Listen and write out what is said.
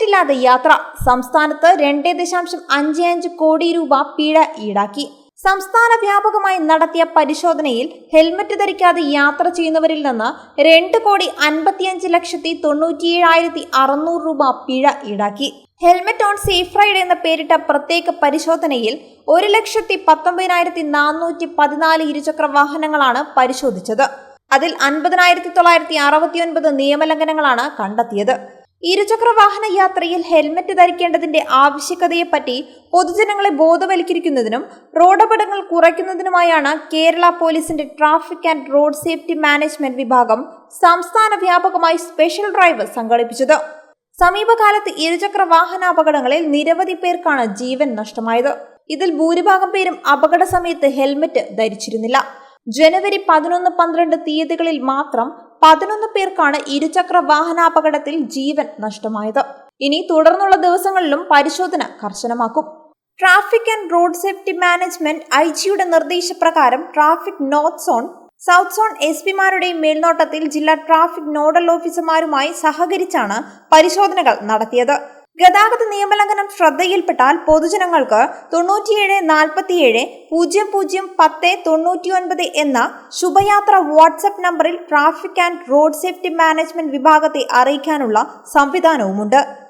ഹെൽമറ്റില്ലാതെ യാത്ര സംസ്ഥാനത്ത് രണ്ട് ദശാംശം അഞ്ച് അഞ്ച് കോടി രൂപ പിഴ ഈടാക്കി. സംസ്ഥാന വ്യാപകമായി നടത്തിയ പരിശോധനയിൽ ഹെൽമറ്റ് ധരിക്കാതെ യാത്ര ചെയ്യുന്നവരിൽ നിന്ന് രണ്ട് കോടി അൻപത്തിയഞ്ച് ലക്ഷത്തി തൊണ്ണൂറ്റിയേഴായിരത്തി അറുന്നൂറ് രൂപ പിഴ ഈടാക്കി. ഹെൽമറ്റ് ഓൺ സേഫ് റൈഡ് എന്ന പേരിട്ട പ്രത്യേക പരിശോധനയിൽ ഒരു ലക്ഷത്തി പത്തൊമ്പതിനായിരത്തി നാനൂറ്റി പതിനാല് ഇരുചക്ര വാഹനങ്ങളാണ് പരിശോധിച്ചത്. അതിൽ അൻപതിനായിരത്തി തൊള്ളായിരത്തി അറുപത്തിയൊൻപത് നിയമലംഘനങ്ങളാണ് കണ്ടെത്തിയത്. ഇരുചക്ര വാഹന യാത്രയിൽ ഹെൽമറ്റ് ധരിക്കേണ്ടതിന്റെ ആവശ്യകതയെപ്പറ്റി പൊതുജനങ്ങളെ ബോധവൽക്കരിക്കുന്നതിനും റോഡപകടങ്ങൾ കുറയ്ക്കുന്നതിനുമായാണ് കേരള പോലീസിന്റെ traffic and road safety management വിഭാഗം സംസ്ഥാന വ്യാപകമായി സ്പെഷ്യൽ ഡ്രൈവ് സംഘടിപ്പിച്ചത്. സമീപകാലത്ത് ഇരുചക്ര വാഹനാപകടങ്ങളിൽ നിരവധി പേർക്കാണ് ജീവൻ നഷ്ടമായത്. ഇതിൽ ഭൂരിഭാഗം പേരും അപകട സമയത്ത് ഹെൽമറ്റ് ധരിച്ചിരുന്നില്ല. ജനുവരി പതിനൊന്ന് പന്ത്രണ്ട് തീയതികളിൽ മാത്രം പതിനൊന്ന് പേർക്കാണ് ഇരുചക്ര വാഹനാപകടത്തിൽ ജീവൻ നഷ്ടമായത്. ഇനി തുടർന്നുള്ള ദിവസങ്ങളിലും പരിശോധന കർശനമാക്കും. Traffic and road safety management I ജിയുടെ നിർദ്ദേശപ്രകാരം traffic north zone south zone S പിമാരുടെയും മേൽനോട്ടത്തിൽ ജില്ലാ ട്രാഫിക് നോഡൽ ഓഫീസർമാരുമായി സഹകരിച്ചാണ് പരിശോധനകൾ നടത്തിയത്. ഗതാഗത നിയമലംഘനം ശ്രദ്ധയിൽപ്പെട്ടാൽ പൊതുജനങ്ങൾക്ക് തൊണ്ണൂറ്റിയേഴ് നാൽപ്പത്തിയേഴ് പൂജ്യം പൂജ്യം പത്ത് തൊണ്ണൂറ്റിയൊൻപത് എന്ന ശുഭയാത്ര വാട്സപ്പ് നമ്പറിൽ traffic and road safety management വിഭാഗത്തെ അറിയിക്കാനുള്ള സംവിധാനവുമുണ്ട്.